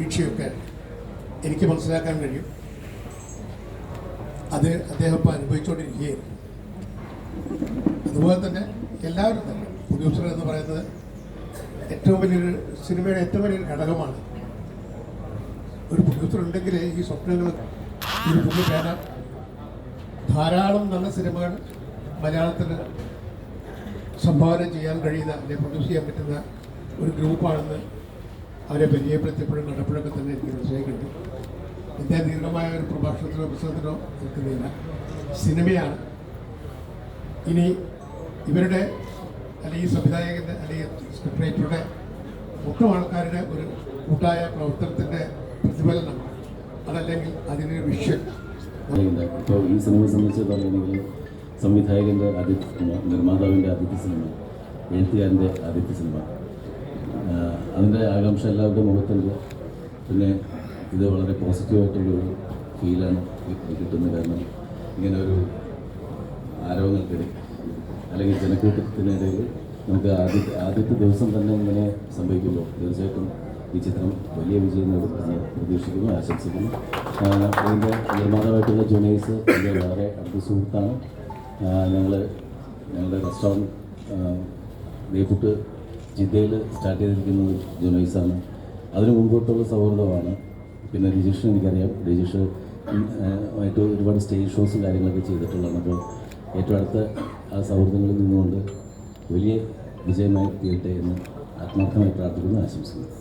വീഴ്ചയൊക്കെ എനിക്ക് മനസ്സിലാക്കാൻ കഴിയും. അത് അദ്ദേഹം ഇപ്പോൾ അനുഭവിച്ചുകൊണ്ടിരിക്കുകയായിരുന്നു അതുപോലെ തന്നെ എല്ലാവരും തന്നെ. പ്രൊഡ്യൂസർ എന്ന് പറയുന്നത് ഏറ്റവും വലിയൊരു സിനിമയുടെ ഏറ്റവും വലിയൊരു ഘടകമാണ്. ഒരു പ്രൊഡ്യൂസർ ഉണ്ടെങ്കിൽ ഈ സ്വപ്നങ്ങൾ ഒരു പുള്ളി പേന ധാരാളം നല്ല സിനിമകൾ മലയാളത്തിൽ സംഭാവന ചെയ്യാൻ കഴിയുന്ന അല്ലെങ്കിൽ പ്രൊഡ്യൂസ് ചെയ്യാൻ പറ്റുന്ന ഒരു ഗ്രൂപ്പാണെന്ന് അവരെ പരിചയപ്പെടുത്തിയപ്പോഴും കണ്ടപ്പോഴൊക്കെ തന്നെ എനിക്ക് മനസ്സിലാക്കിയിട്ടുണ്ട് എന്റെ ദീർഘമായ ഒരു പ്രഭാഷണത്തിനോ പുസ്തകത്തിനോ നിൽക്കുന്നില്ല സിനിമയാണ്. ഇനി ഇവരുടെ അല്ലെങ്കിൽ സംവിധായകന്റെ അല്ലെങ്കിൽ സ്ക്രിപ്റ്റ് റൈറ്ററുടെ മൊത്തം ആൾക്കാരുടെ ഒരു കൂട്ടായ പ്രവർത്തനത്തിന്റെ പ്രതിഫലനമാണ് അതല്ലെങ്കിൽ അതിനൊരു വിഷൻ ഇപ്പോൾ ഈ സിനിമയെ സംബന്ധിച്ച് പറയുകയാണെങ്കിൽ സംവിധായകന്റെ ആദ്യത്തെ സിനിമ നിർമ്മാതാവിന്റെ ആദ്യത്തെ സിനിമ എഴുത്തുകാരന്റെ ആദ്യത്തെ സിനിമ. അതിന്റെ ആകാംക്ഷ എല്ലാവരുടെയും മുഖത്തുണ്ട്. പിന്നെ ഇത് വളരെ പോസിറ്റീവായിട്ടുള്ളൊരു ഫീലാണ് കിട്ടുന്നത് കാരണം. ഇങ്ങനെ ഒരു ആരോഗ്യത്തിന് അല്ലെങ്കിൽ ജനക്കൂട്ടത്തിനിടയിൽ നമുക്ക് ആദ്യത്തെ ആദ്യത്തെ ദിവസം തന്നെ ഇങ്ങനെ സംഭവിക്കുമ്പോൾ തീർച്ചയായിട്ടും ഈ ചിത്രം വലിയ വിജയം നേടും പ്രതീക്ഷിക്കുന്നു ആശംസിക്കുന്നു. അതിന്റെ നിർമ്മാതാവായിട്ടുള്ള ജുനൈസ് എന്റെ വളരെ അടുത്ത സുഹൃത്താണ്. ഞങ്ങൾ ഞങ്ങളുടെ റെസ്റ്റോറന്റ് നെയ്പുട്ട് ജിദ്ദയിൽ സ്റ്റാർട്ട് ചെയ്തിരിക്കുന്നത് ജുനൈസാണ് അതിന് മുമ്പോട്ടുള്ള സൗഹൃദമാണ്. പിന്നെ രജിഷ് എനിക്കറിയാം. രജിഷ് ആയിട്ട് ഒരുപാട് സ്റ്റേജ് ഷോസ് കാര്യങ്ങളൊക്കെ ചെയ്തിട്ടുള്ളതാണ്. അപ്പോൾ ഏറ്റവും അടുത്ത ആ സൗഹൃദങ്ങളിൽ നിന്നുകൊണ്ട് വലിയ വിജയമായി തീരട്ടെ എന്ന് ആത്മാർത്ഥമായി പ്രാർത്ഥിക്കുന്നു ആശംസിക്കുന്നു.